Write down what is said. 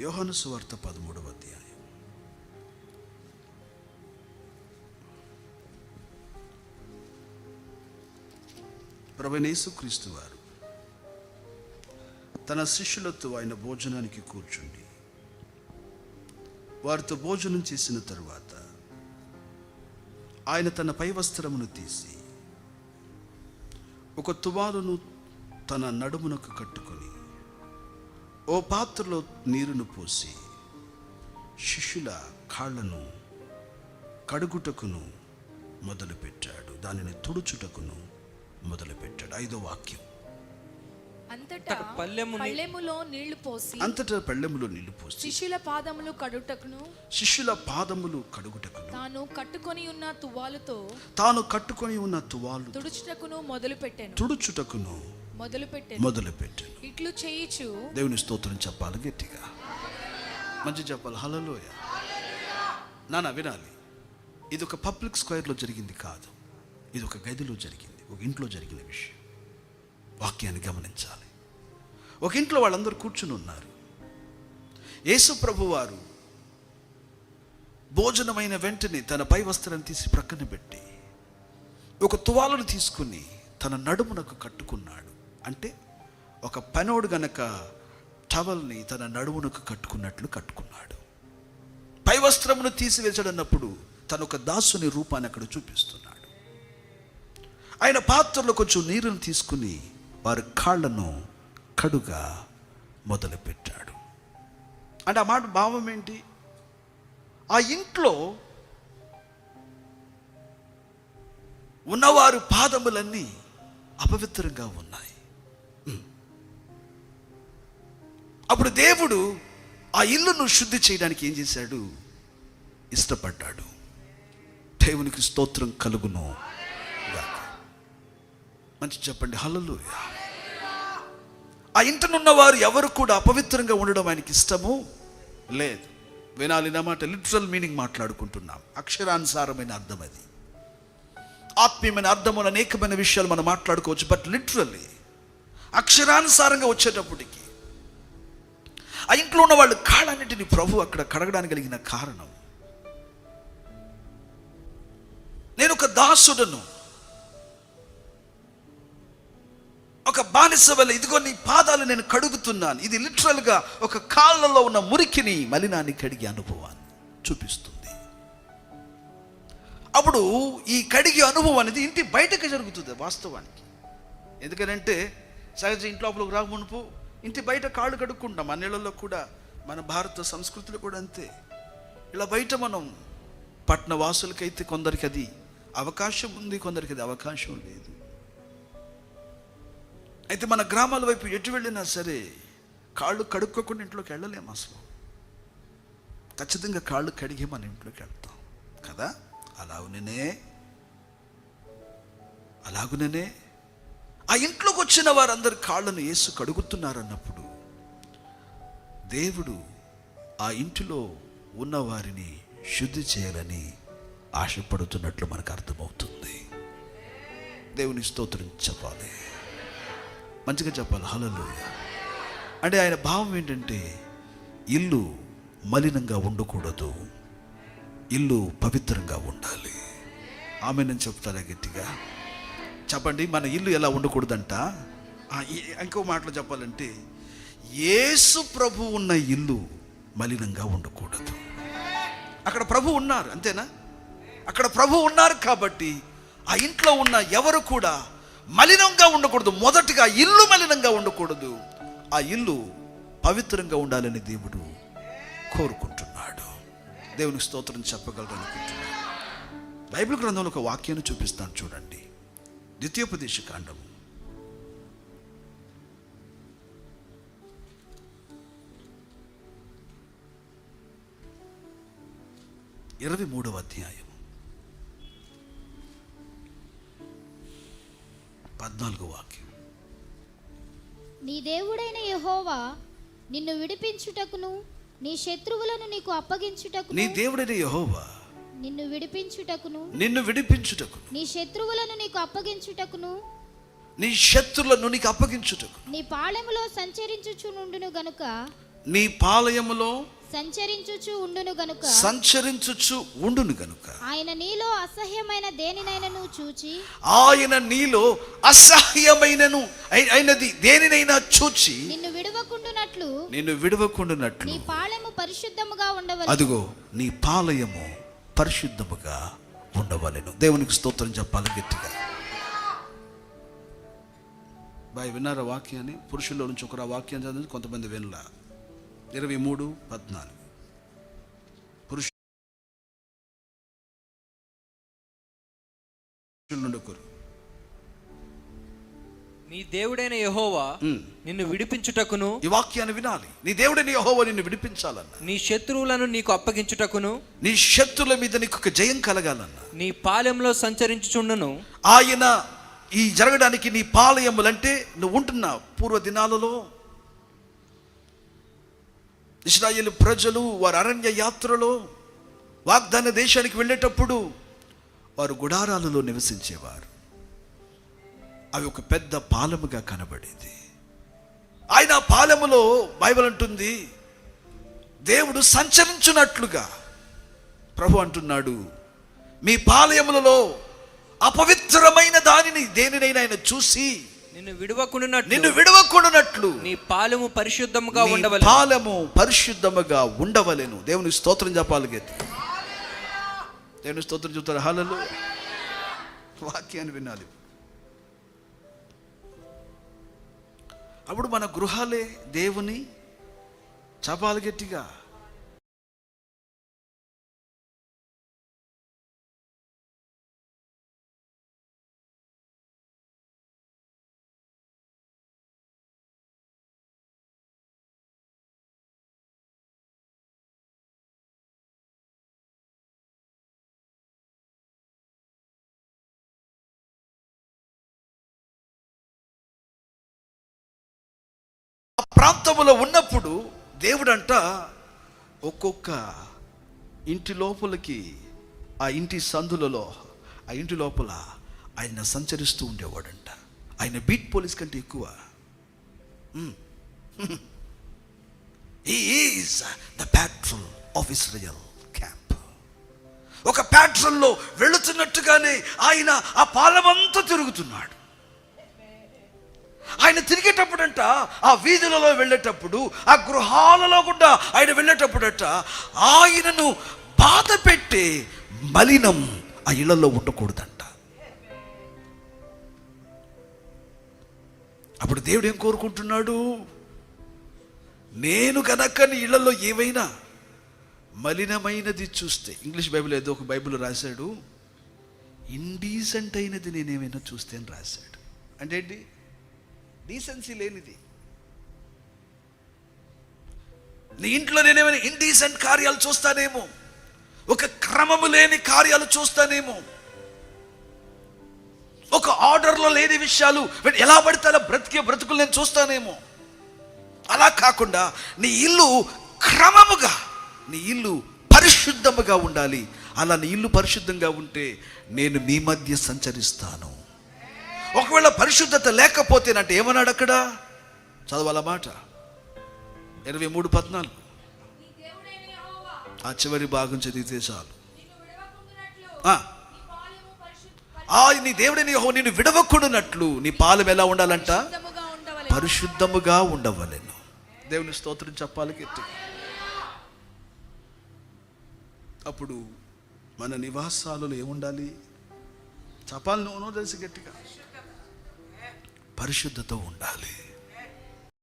యోహాను సువార్త పదమూడవ అధ్యాయం. ప్రభనేసు క్రీస్తు వారు తన శిష్యులతో ఆయన భోజనానికి కూర్చుండి వారితో భోజనం చేసిన తరువాత ఆయన తన పై వస్త్రమును తీసి ఒక తువాలును తన నడుమునకు కట్టుకొని ఓ పాత్రలో నీరును పోసి శిష్యుల కాళ్ళను కడుగుటకును మొదలుపెట్టాడు. దానిని తుడుచుటకును మొదలుపెట్టాడు. ఐదో వాక్యం. అంతటా పళ్ళెములో నీళ్ళు పోసి అంతటా పళ్ళెములో నీళ్ళు పోసి శిష్యుల పాదములు కడుటకును శిష్యుల పాదములు కడుగుటకును తాను కట్టుకొని ఉన్న తువ్వాలుతో తాను కట్టుకొని ఉన్న తువాలు తుడుచుటకును మొదలు పెట్టాను తుడుచుటకును మొదలు పెట్టాను మొదలుపెట్టాను ఇట్లు చేయిచు దేవుని స్తోత్రం చెప్పాలి గట్టిగా. మంచి చెప్పాలి. హలలోయ నాన్న వినాలి. ఇది ఒక పబ్లిక్ స్క్వేర్లో జరిగింది కాదు. ఇది ఒక గదిలో జరిగింది. ఒక ఇంట్లో జరిగిన విషయం. వాక్యాన్ని గమనించాలి. ఒక ఇంట్లో వాళ్ళందరూ కూర్చుని ఉన్నారు. యేసు ప్రభు వారు భోజనమైన వెంటనే తన పై వస్త్రం తీసి ప్రక్కన పెట్టి ఒక తువాలను తీసుకుని తన నడుమునకు కట్టుకున్నాడు. అంటే ఒక పనోడు గనక టవల్ని తన నడుమునకు కట్టుకున్నట్లు కట్టుకున్నాడు. పై వస్త్రమును తీసివేసాడన్నప్పుడు తను ఒక దాసుని రూపాన్ని అక్కడ చూపిస్తున్నాడు. ఆయన పాత్రలో కొంచెం నీరుని తీసుకుని వారి కాళ్ళను కడుగా మొదలుపెట్టాడు. అంటే ఆ మాట భావం ఏంటి? ఆ ఇంట్లో ఉన్నవారు పాదములన్నీ అపవిత్రంగా ఉన్నాయి. అప్పుడు దేవుడు ఆ ఇల్లును శుద్ధి చేయడానికి ఏం చేశాడు? ఇష్టపడ్డాడు. దేవునికి స్తోత్రం కలుగును మంచి చెప్పండి హలలు ఆ ఇంటనున్న వారు ఎవరు కూడా అపవిత్రంగా ఉండడం ఆయనకి ఇష్టము లేదు. వినాలి నా మాట లిటరల్ మీనింగ్ మాట్లాడుకుంటున్నాం. అక్షరానుసారమైన అర్థం అది. ఆత్మీయమైన అర్థములు అనేకమైన విషయాలు మనం మాట్లాడుకోవచ్చు బట్ లిటరల్లీ అక్షరానుసారంగా వచ్చేటప్పటికి ఆ ఇంట్లో ఉన్న వాళ్ళు కాళ్ళన్నింటిని ప్రభు అక్కడ కడగడానికి కలిగిన కారణం. నేను ఒక దాసుడను. ఒక బానిస వల్ల ఇదిగో నీ పాదాలు నేను కడుగుతున్నాను. ఇది లిటరల్గా ఒక కాళ్ళలో ఉన్న మురికిని మలినాన్ని కడిగే అనుభవాన్ని చూపిస్తుంది. అప్పుడు ఈ కడిగే అనుభవం అనేది ఇంటి బయటకు జరుగుతుంది వాస్తవానికి. ఎందుకనంటే సహజ ఇంట్లోపలకు రాకమునుపు ఇంటి బయట కాళ్ళు కడుక్కుంటాం మన ఇళ్ళలో కూడా మన భారత సంస్కృతిలో కూడా అంతే. ఇలా బయట మనం పట్టణ వాసులకైతే కొందరికి అది అవకాశం ఉంది కొందరికి అది అవకాశం లేదు. అయితే మన గ్రామాల వైపు ఎటు వెళ్ళినా సరే కాళ్ళు కడుక్కోకుండా ఇంట్లోకి వెళ్ళలేము అసలు. ఖచ్చితంగా కాళ్ళు కడిగి మన ఇంట్లోకి వెళ్తాం. కదా? అలాగునే అలాగుననే ఆ ఇంట్లోకి వచ్చిన వారందరి కాళ్ళను యేసు కడుగుతున్నారన్నప్పుడు దేవుడు ఆ ఇంటిలో ఉన్నవారిని శుద్ధి చేయాలని ఆశపడుతున్నట్లు మనకు అర్థమవుతుంది. దేవుని స్తోత్రం చెప్పాలి. మంచిగా చెప్పాలి. హలలు అంటే ఆయన భావం ఏంటంటే ఇల్లు మలినంగా ఉండకూడదు. ఇల్లు పవిత్రంగా ఉండాలి. ఆమె నేను చెప్తారా గట్టిగా? చెప్పండి మన ఇల్లు ఎలా ఉండకూడదంట? ఇంకో మాటలు చెప్పాలంటే యేసు ప్రభు ఉన్న ఇల్లు మలినంగా ఉండకూడదు. అక్కడ ప్రభు ఉన్నారు అంతేనా? అక్కడ ప్రభు ఉన్నారు కాబట్టి ఆ ఇంట్లో ఉన్న ఎవరు కూడా మలినంగా ఉండకూడదు. మొదటిగా ఇల్లు మలినంగా ఉండకూడదు. ఆ ఇల్లు పవిత్రంగా ఉండాలని దేవుడు కోరుకుంటున్నాడు. దేవునికి స్తోత్రం చెప్పగలరు అనుకుంటున్నాడు బైబిల్ గ్రంథంలో ఒక వాక్యాన్ని చూపిస్తాను చూడండి. ద్వితీయోపదేశ కాండం ఇరవై మూడవ అధ్యాయం పద్నాలుగో వాక్యం. నీ దేవుడైన యెహోవా నిన్ను విడిపించుటకును నీ శత్రువులను నీకు అప్పగించుటకును నీ దేవుడైన యెహోవా నిన్ను విడిపించుటకును నిన్ను విడిపించుటకు నీ శత్రువులను నీకు అప్పగించుటకును నీ శత్రులను నీకు అప్పగించుటకు నీ పాళెములో సంచరించుచునుండును గనుక నీ పాలయములో సంచరించుచు ఉండును గనుక సంచరించుచు ఉండును గనుక. ఆయన నీలో అసహ్యమైన దేనినైనను చూచి ఆయన నీలో అసహ్యమైనను అయి- అయినది దేనినైనా చూచి నిన్ను విడవకుండునట్లు నిన్ను విడవకుండునట్లు. నీ పాళెము పరిశుద్ధముగా ఉండవలెను. అదిగో నీ పాలయము పరిశుద్ధముగా ఉండవలెను. దేవునికి స్తోత్రం చెప్పాలి గట్టిగా. బాయ్ విన్నారా వాక్యాన్ని? పురుషుల్లో నుంచి ఒకరు ఆ వాక్యం చదివి కొంతమంది వినలా. ఇరవై మూడు పద్నాలుగు. పురుషుల నుండి ఒకరు. నీ దేవుడైన యెహోవా. నిన్ను విడిపించుటకును. ఈ వాక్యాన్ని వినాలి. నీ దేవుడిని యెహోవా నిన్ను విడిపించాలన్న. నీ శత్రువులను నీకు అప్పగించుటకును. నీ శత్రుల మీద నీకు జయం కలగాలన్న. నీ పాలెంలో సంచరించుచుండును. ఆయన ఈ జరగడానికి నీ పాలయములంటే నువ్వు ఉంటున్న పూర్వ దినాలలో. ఇస్రాయేల్ ప్రజలు వారి అరణ్య యాత్రలో వాగ్దాన దేశానికి వెళ్ళేటప్పుడు వారు గుడారాలలో నివసించేవారు. అవి ఒక పెద్ద పాలముగా కనబడేది. ఆయన ఆ పాలెములో బైబిల్ అంటుంది దేవుడు సంచరించున్నట్లుగా ప్రభు అంటున్నాడు మీ పాలయములలో అపవిత్రమైన దానిని దేనినైనా ఆయన చూసి నిన్ను విడవకుండునట్లు నిన్ను విడవకూడనట్లు నీ పాలెము పరిశుద్ధముగా ఉండవలెను. పాలము పరిశుద్ధముగా ఉండవలెను. దేవుని స్తోత్రం చెప్పాలి గతి. దేవుని స్తోత్రం చెప్తారు? హాలలు వాక్యాన్ని వినాలి. అప్పుడు మన గృహాలే దేవుని చపాలు గట్టిగా. ప్రాంతంలో ఉన్నప్పుడు దేవుడంట ఒక్కొక్క ఇంటి లోపలికి ఆ ఇంటి సందులలో ఆ ఇంటి లోపల ఆయన సంచరిస్తూ ఉండేవాడంట. ఆయన బీట్ పోలీస్ కంటే ఎక్కువ. Is the patrol of Israel camp ఒక ప్యాట్రల్లో వెళుతున్నట్టుగానే ఆయన ఆ పాలమంతా తిరుగుతున్నాడు. ఆయన తిరిగేటప్పుడంట ఆ వీధులలో వెళ్ళేటప్పుడు ఆ గృహాలలో కూడా ఆయన వెళ్ళేటప్పుడట ఆయనను బాధ పెట్టే మలినం ఆ ఇళ్ళలో ఉండకూడదంట. అప్పుడు దేవుడు ఏం కోరుకుంటున్నాడు? నేను కనుక నీ ఇళ్ళలో ఏవైనా మలినమైనది చూస్తే ఇంగ్లీష్ బైబిల్ ఏదో ఒక బైబిల్ రాశాడు ఇండీసెంట్ అయినది నేనేమైనా చూస్తే అని రాశాడు. అంటే ఏంటి? డీసెన్సీ లేనిది. నీ ఇంట్లో నేనేమైనా ఇండీసెంట్ కార్యాలు చూస్తానేమో? ఒక క్రమము లేని కార్యాలు చూస్తానేమో? ఒక ఆర్డర్లో లేని విషయాలు ఎలా పడితే అలా బ్రతికే బ్రతుకులు నేను చూస్తానేమో? అలా కాకుండా నీ ఇల్లు క్రమముగా నీ ఇల్లు పరిశుద్ధముగా ఉండాలి. అలా నీ ఇల్లు పరిశుద్ధంగా ఉంటే నేను మీ మధ్య సంచరిస్తాను. ఒకవేళ పరిశుద్ధత లేకపోతేనంటే ఏమన్నాడు అక్కడ? చదవాల మాట? ఇరవై మూడు పద్నాలుగు. ఆ చివరి భాగం చదివితే చాలు. ఆ. నీ దేవుడిని యెహోవా నిన్ను విడవకూడనట్లు. నీ పాలెం ఎలా ఉండాలంట? పరిశుద్ధముగా ఉండవలేను. దేవుని స్తోత్రం చెప్పాలి గట్టిగా. అప్పుడు మన నివాసాలలో ఏముండాలి? చపాలను నువ్వు తెలిసి గట్టిగా. పరిశుద్ధత ఉండాలి.